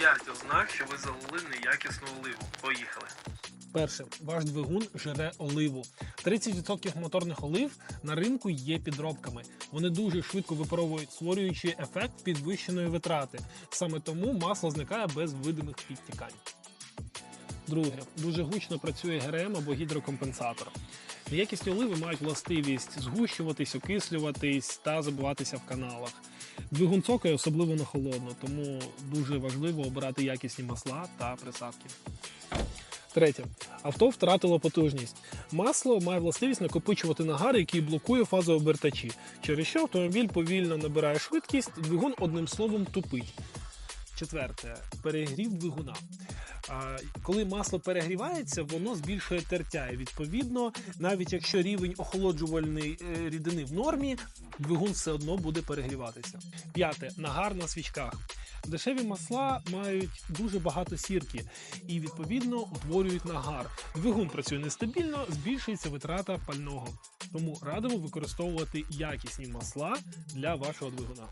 5 ознак, що ви залили неякісну оливу. Поїхали. Перше, ваш двигун жере оливу. 30% моторних олив на ринку є підробками. Вони дуже швидко випаровують, створюючи ефект підвищеної витрати. Саме тому масло зникає без видимих підтікань. Друге, дуже гучно працює ГРМ або гідрокомпенсатор. Неякісні оливи мають властивість згущуватись, окислюватись та забиватися в каналах. Двигун цокає особливо на холодно, тому дуже важливо обирати якісні масла та присадки. Третє. Авто втратило потужність. Масло має властивість накопичувати нагар, який блокує фазу обертачі, через що автомобіль повільно набирає швидкість, двигун одним словом тупить. Четверте перегрів двигуна. Коли масло перегрівається, воно збільшує тертя. І відповідно, навіть якщо рівень охолоджувальної е, рідини в нормі, двигун все одно буде перегріватися. П'яте нагар на свічках. Дешеві масла мають дуже багато сірки і відповідно утворюють нагар. Двигун працює нестабільно, збільшується витрата пального. Тому радимо використовувати якісні масла для вашого двигуна.